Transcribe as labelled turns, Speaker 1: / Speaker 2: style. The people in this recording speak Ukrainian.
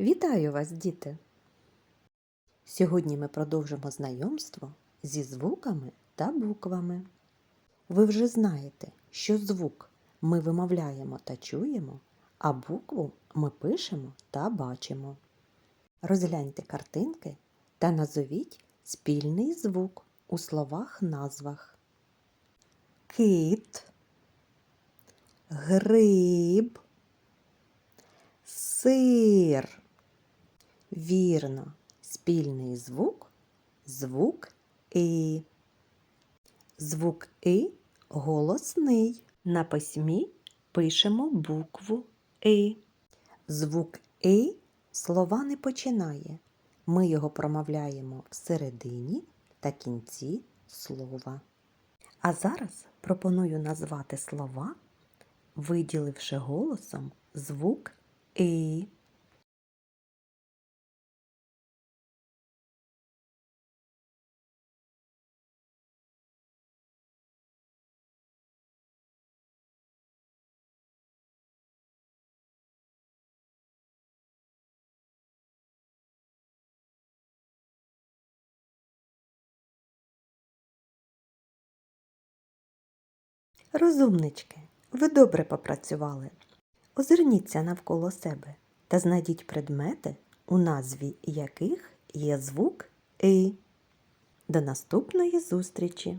Speaker 1: Вітаю вас, діти! Сьогодні ми продовжимо знайомство зі звуками та буквами. Ви вже знаєте, що звук ми вимовляємо та чуємо, а букву ми пишемо та бачимо. Розгляньте картинки та назовіть спільний звук у словах-назвах. Кит, гриб, сир. Вірно, спільний звук звук І. Звук І голосний. На письмі пишемо букву І. Звук І слова не починає. Ми його промовляємо всередині та кінці слова. А зараз пропоную назвати слова, виділивши голосом звук І. Розумнички, ви добре попрацювали. Озирніться навколо себе та знайдіть предмети, у назві яких є звук И. До наступної зустрічі!